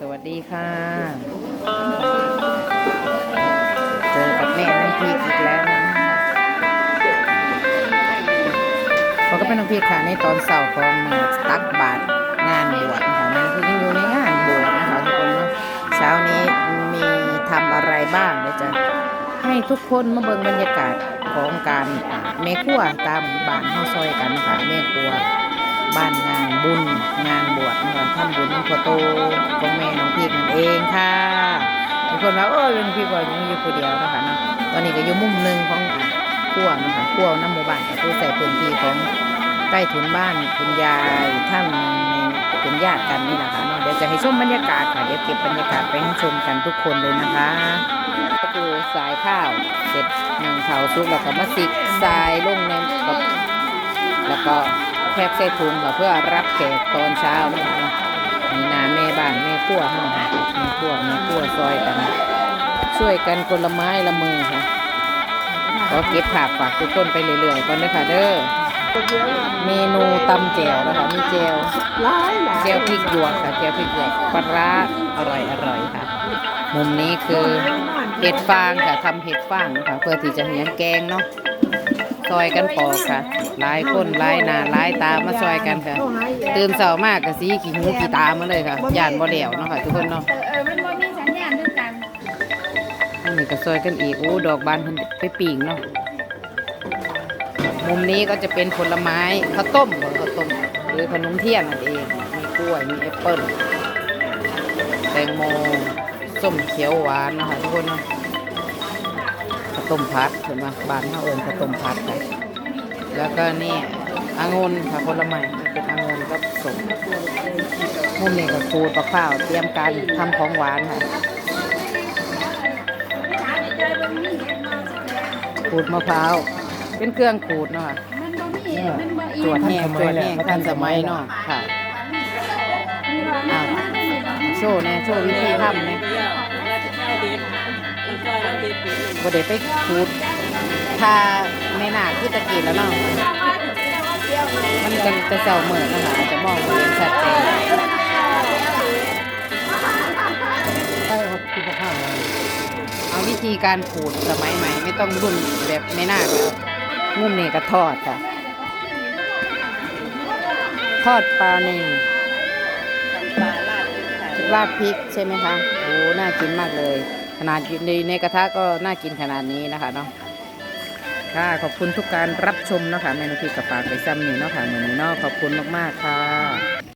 สวัสดีค่ะ เจอกับแม่น้ำพริกอีกแล้วนะเขาก็เป็นน้ำพริกค่ะในตอนเสาร์ของมือตักบาตรงานบวชนะคะนั่นคือยังอยู่ในงานบวชนะคะทุกคนเนาะเช้านี้มีทำอะไรบ้างเดี๋ยวจะให้ทุกคนมาเบิ่งบรรยากาศของการแม่ครัวตามบ้านเฮาซอยกันนะคะแม่ครัว บ้านงานบุญงานบวชนะคะทำบุญพอโตของแม่น้องพีกนั่นเองค่ะมีคนว่าเออเป็นพี่บอยยังอยู่คนเดียวนะคะเนาะตอนนี้ก็อยู่มุมหนึ่งของอะขั้วนะคะขั้วน้ำหมู่บ้านก็คือใส่พื้นที่ของใต้ถุนบ้านคุณยายท่านในเป็นญาติกันนี่แหละค่ะเนาะเดี๋ยวจะให้ชมบรรยากาศค่ะเดี๋ยวเก็บบรรยากาศไปให้ชมกันทุกคนเลยนะคะก็คือสายข้าวเสร็จหนึ่งเผาซุกแล้วก็มาสิกทรายลงในกับแล้วก็ พ็กใส่ถุงค่ะเพื่อรับแขกตอนเช้านะคะมีนาแม่บ้านแม่ครัวเฮาค่ะแม่ครัวแม่ครัวซอยกัน ช่วยกันคนละไม้ละมือค่ะขอเก็บผักฝากทุกคนไปเรื่อยๆก่อนเด้อค่ะเด้อเมนูตำแจ่วนะคะมีแจ่วหลายหลายแจ่วพริกหยวกค่ะแจ่วพริกหยวกปลาร้าอร่อยอร่อยค่ะ มุมนี้คือเห็ดฟางค่ะทำเห็ดฟางนะคะเพื่อที่จะเหียนแกงเนาะ ซอยกันปอกค่ะหลายคนหลายหน้าหลายตามาซอยกันค่ะ ตื่นเช้ามากก็สีขี้หูขี้ตามาเลยค่ะย่านบ่เหลวเนาะค่ะทุกคนเนาะเออเออมันบ่มีสัญญาณด้วยกันอันนี้ก็ซอยกันอีกอู้ดอกบานเพิ่นไปปีงเนาะมุมนี้ก็จะเป็นผลไม้ข้าวต้มบ่ข้าวต้มหรือขนมเทียนนั่นเองมีกล้วยมีแอปเปิ้ลแตงโมส้มเขียวหวานเนาะคะทุกคนเนาะข้าว ต้มพัดเห็นไหมบ้านเขาเอิญข้าวต้มพัดค่ะแล้วก็นี่องุ่นค่ะผลไม้เป็นองุ่นกับส้มมุมนี้ก็ขูดมะพร้าวเตรียมการทำของหวานค่ะขูดมะพร้าวเป็นเครื่องขูดเนาะค่ะมันบ่มีมันบ่อีตรวจแห้งตรวจแห้งทันสมัยเนาะค่ะอ่าโชว์แน่โชว์วิธีทำแน่ บ่ได้ไปขูดทาในหนาคือตะกี้แล้วเนาะมันจะจะเจ้าเหมือนนะคะจะมองเห็นชัดเจนใช่ครับคุณภาพเลยเอาวิธีการขูดสมัยใหม่ ไม่ต้องรุ่นแบบในหน้าแบบงุ่มเนี่ก็ทอดค่ะ ทอดปลาเน่งราดพริกใช่ไหมคะโอ้น่ากินมากเลย ขนาดอยู่ในในกระทะก็น่ากินขนาดนี้นะคะเนาะค่ะขอบคุณทุกการรับชมเนาะคะเมนูพริกกับปากไปซ้ำนี่เนาะค่ะเหมือนนี้เนาะขอบคุณมากๆค่ะ